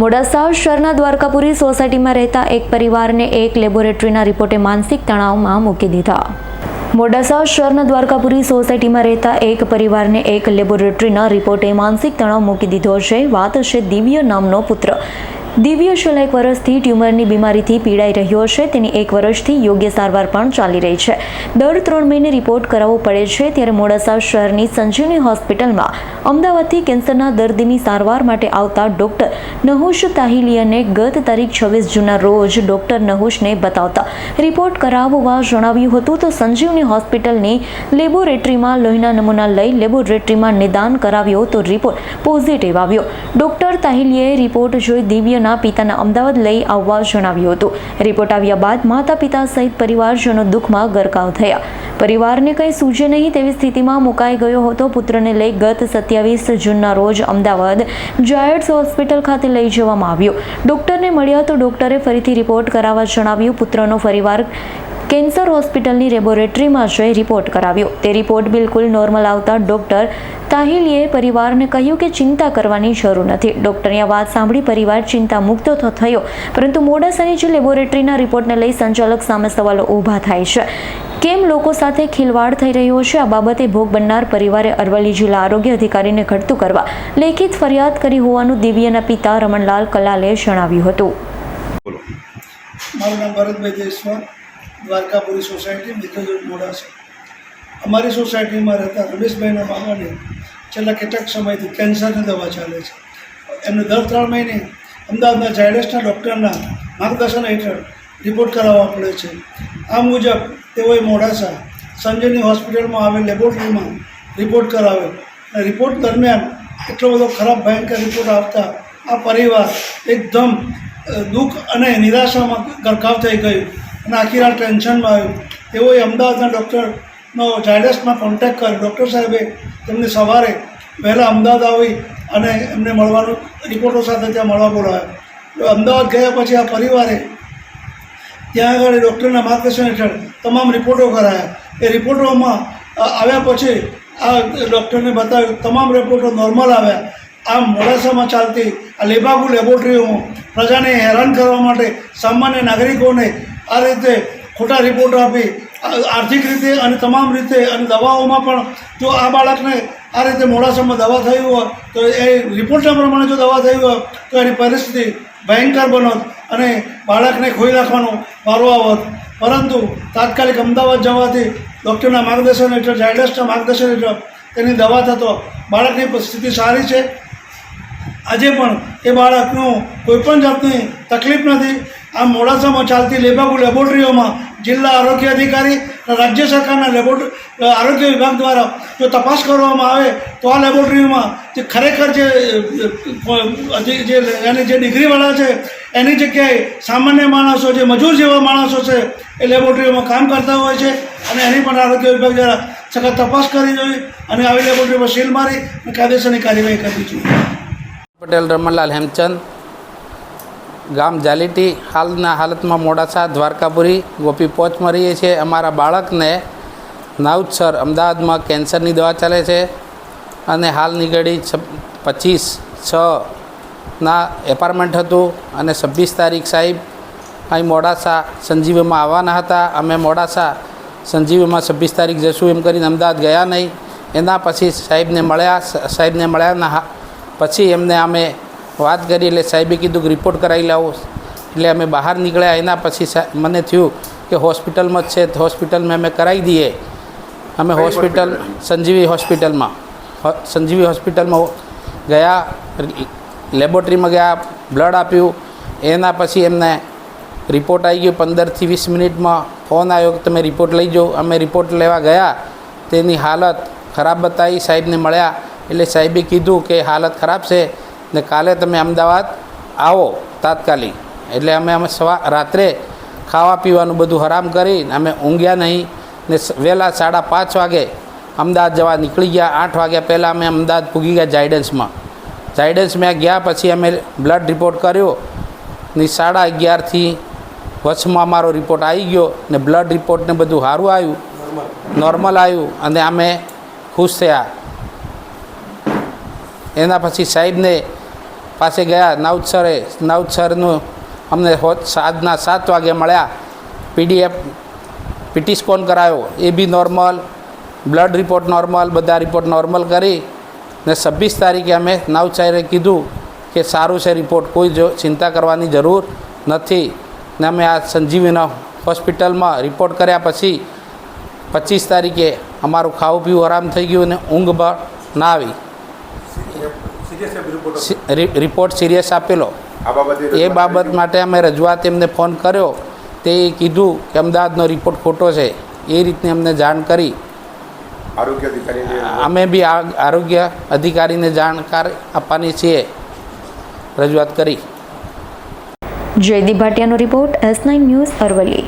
મોડાસા શહેરના દ્વારકાપુરી સોસાયટીમાં રહેતા એક પરિવારને એક લેબોરેટરીના રિપોર્ટે માનસિક તણાવમાં મૂકી દીધા. મોડાસા શહેરના દ્વારકાપુરી સોસાયટીમાં રહેતા એક પરિવારને એક લેબોરેટરીના રિપોર્ટે માનસિક તણાવ મૂકી દીધો છે. વાત છે દિવ્ય નામનો પુત્ર. દિવ્ય છેલ્લા એક વર્ષથી ટ્યુમરની બીમારીથી પીડાઈ રહ્યો છે. તેની એક વર્ષથી યોગ્ય સારવાર પણ ચાલી રહી છે. દર ત્રણ મહિને રિપોર્ટ કરાવવો પડે છે ત્યારે મોડાસા શહેરની સંજીવની હોસ્પિટલમાં અમદાવાદથી કેન્સરના દર્દીની સારવાર માટે આવતા ડોક્ટર નહુશ તાહિલિયાને ગત તારીખ છવ્વીસ જૂનના રોજ ડોક્ટર નહુશને બતાવતા રિપોર્ટ કરાવવા જણાવ્યું હતું તો સંજીવની હોસ્પિટલની લેબોરેટરીમાં લોહીના નમૂના લઈ લેબોરેટરીમાં નિદાન કરાવ્યો તો રિપોર્ટ પોઝિટિવ આવ્યો. ડોક્ટર તાહિલિયાએ રિપોર્ટ જોઈ દિવ્યના પિતાને અમદાવાદ લઈ આવવા જણાવ્યું હતું. રિપોર્ટ આવ્યા બાદ માતા પિતા સહિત પરિવારજનો દુઃખમાં ગરકાવ થયા. પરિવારને કંઈ સૂજે નહીં તેવી સ્થિતિમાં મુકાઈ ગયો હતો. પુત્રને લઈ ગત સત્યાવીસ જૂનના રોજ અમદાવાદ જાયડ્સ હોસ્પિટલ ખાતે લઈ જવામાં આવ્યો. ડોક્ટરને મળ્યા તો ડોક્ટરે ફરીથી રિપોર્ટ કરાવવા જણાવ્યું. પુત્રનો પરિવાર કેન્સર હોસ્પિટલની લેબોરેટરીમાં જઈ રિપોર્ટ કરાવ્યો. તે રિપોર્ટ બિલકુલ નોર્મલ આવતા ડોક્ટર તાહિલીએ પરિવારને કહ્યું કે ચિંતા કરવાની જરૂર નથી. ડોક્ટરની આ વાત સાંભળી પરિવાર ચિંતા મુક્ત તો થયો. પરંતુ મોડાસાની જે લેબોરેટરીના રિપોર્ટને લઈ સંચાલક સામે સવાલો ઊભા થાય છે. કેમ લોકો સાથે ખિલવાડ થઈ રહ્યો છે? આ બાબતે ભોગ બનનાર પરિવારે અરવલ્લી જિલ્લા આરોગ્ય અધિકારીને ઘટતું કરવા લેખિત ફરિયાદ કરી હોવાનું દિવ્યના પિતા રમણલાલ કલાલે જણાવ્યું હતું. મારું નામ ભરતભાઈ દેશવાલ દ્વારકાપુરી સોસાયટી મિત્રજોત મોડાસા અમારી સોસાયટીમાં રહેતા રમેશભાઈના મામાને છેલ્લા કેટલાક સમયથી કેન્સરની દવા ચાલે છે. એમને દર ત્રણ મહિને અમદાવાદના ઝાયડસના ડૉક્ટરના માર્ગદર્શન હેઠળ રિપોર્ટ કરાવવા પડે છે. આ મુજબ તેઓએ મોડાસા સંજયની હોસ્પિટલમાં આવેલ લેબોરેટરીમાં રિપોર્ટ કરાવ્યો. અને રિપોર્ટ દરમિયાન એટલો બધો ખરાબ, ભયંકર રિપોર્ટ આવતા આ પરિવાર એકદમ દુઃખ અને નિરાશામાં ગરકાવ થઈ ગયું. અને આખી રાત ટેન્શનમાં આવ્યું. તેઓએ અમદાવાદના ડૉક્ટરનો ઝાયડસમાં કોન્ટેક્ટ કર્યો. ડૉક્ટર સાહેબે તેમને સવારે વહેલા અમદાવાદ આવી અને એમને મળવાનું રિપોર્ટો સાથે ત્યાં મળવા બોલાવ્યા. અમદાવાદ ગયા પછી આ પરિવારે ત્યાં આગળ ડૉક્ટરના માર્ગદર્શન હેઠળ તમામ રિપોર્ટો કરાયા. એ રિપોર્ટોમાં આવ્યા પછી આ ડૉક્ટરને બતાવ્યું, તમામ રિપોર્ટો નોર્મલ આવ્યા. આમ મોડાસામાં ચાલતી આ લેબાગુ લેબોરેટરીઓમાં પ્રજાને હેરાન કરવા માટે સામાન્ય નાગરિકોને આ રીતે ખોટા રિપોર્ટ આપી. આર્થિક રીતે અને તમામ રીતે અને દવાઓમાં પણ જો આ બાળકને આ રીતે મોડાસામાં દવા થઈ હોય, તો એ રિપોર્ટના પ્રમાણે જો દવા થઈ હોય, તો એની પરિસ્થિતિ ભયંકર બનોત અને બાળકને ખોઈ નાખવાનો વારો આવત. પરંતુ તાત્કાલિક અમદાવાદ જવાથી ડૉક્ટરના માર્ગદર્શન હેઠળ, ઝાયડસના માર્ગદર્શન હેઠળ તેની દવા થતો બાળકની સ્થિતિ સારી છે. આજે પણ એ બાળકનું કોઈપણ જાતની તકલીફ નથી. આ મોડાસામાં ચાલતી લેબાગુ લેબોરેટરીઓમાં જિલ્લા આરોગ્ય અધિકારી રાજ્ય સરકારના લેબોરેટરી આરોગ્ય વિભાગ દ્વારા જો તપાસ કરવામાં આવે તો આ લેબોરેટરીમાં જે ખરેખર જે જે એની જે ડિગ્રીવાળા છે, એની જગ્યાએ સામાન્ય માણસો જે મજૂર જેવા માણસો છે, એ લેબોરેટરીઓમાં કામ કરતા હોય છે અને એની પણ આરોગ્ય વિભાગ દ્વારા સખત તપાસ કરવી જોઈએ અને આવી લેબોરેટરીમાં સીલ મારી અને કાયદેસરની કાર્યવાહી કરવી જોઈએ. પટેલ, રમણલાલ હેમચંદ, ગામ જાલીટી હાલના હાલતમાં મોડાસા, દ્વારકાપુરી, ગોપી પોચમાં રહીએ છીએ. અમારા બાળકને નાઉદસર અમદાવાદમાં કેન્સરની દવા ચાલે છે અને હાલ નીકળી છ પચીસ છના એપાર્ટમેન્ટ હતું અને છવ્વીસ તારીખ સાહેબ અહીં મોડાસા સંજીવીમાં આવવાના હતા. અમે મોડાસા સંજીવીમાં છવ્વીસ તારીખ જશું એમ કરીને અમદાવાદ ગયા નહીં. એના પછી સાહેબને મળ્યા સાહેબને મળ્યા પછી એમને અમે વાત કરી એટલે સાહેબે કીધું કે રિપોર્ટ કરાવી લાવો. એટલે અમે બહાર નીકળ્યા. એના પછી મને થયું કે હોસ્પિટલમાં જ છે. તો હોસ્પિટલમાં અમે કરાવી દઈએ. અમે હોસ્પિટલ સંજીવી હોસ્પિટલમાં. સંજીવી હોસ્પિટલમાં ગયા લેબોરેટરીમાં ગયા બ્લડ આપ્યું. એના પછી એમને રિપોર્ટ આવી ગયો. પંદરથી વીસ મિનિટમાં ફોન આવ્યો કે તમે રિપોર્ટ લઈ જાઓ. અમે રિપોર્ટ લેવા ગયા. તેની હાલત ખરાબ બતાવી સાહેબને મળ્યા. એટલે સાહેબે કીધું કે હાલત ખરાબ છે ને કાલે તમે અમદાવાદ આવો તાત્કાલિક. એટલે અમે અમે સવા રાત્રે ખાવા પીવાનું બધું હરામ કરીને અમે ઊંઘ્યા નહીં ને વહેલા સાડા પાંચ વાગે અમદાવાદ જવા નીકળી ગયા. આઠ વાગ્યા પહેલાં અમે અમદાવાદ પૂગી ગયા જાયડન્સમાં. જાયડન્સમાં ગયા પછી અમે બ્લડ રિપોર્ટ કર્યો ને સાડા અગિયારથી વચમાં અમારો રિપોર્ટ આવી ગયો ને બ્લડ રિપોર્ટને બધું સારું આવ્યું. નોર્મલ આવ્યું અને અમે ખુશ થયા. એના પછી સાહેબને પાસે ગયા નાઉદ સરે નાઉદ સરનું અમને હોત સાંજના સાત વાગે મળ્યા. પીડીએફ, પીટી સ્કોન કરાયો. A B normal, blood report normal, બધા રિપોર્ટ નોર્મલ કરી ને છવ્વીસ તારીખે અમે નાઉદ સાહેબે કીધું કે સારું છે રિપોર્ટ, કોઈ જો ચિંતા કરવાની જરૂર નથી. ને અમે આ સંજીવીના હોસ્પિટલમાં રિપોર્ટ કર્યા પછી પચીસ તારીખે અમારું ખાવું પીવું આરામ થઈ ગયું અને ઊંઘ ના આવી. રિપોર્ટ સિરિયસ આપેલો. એ બાબત માટે અમે રજૂઆત એમને ફોન કર્યો. તે કીધું કે અમદાવાદનો રિપોર્ટ ખોટો છે. એ રીતની અમને જાણ કરી. આરોગ્ય અધિકારીને અમે બી આ આરોગ્ય અધિકારીને જાણકાર આપવાની છીએ. રજૂઆત કરી. Jaydeep ભાટિયાનો report S nine news Aravalli.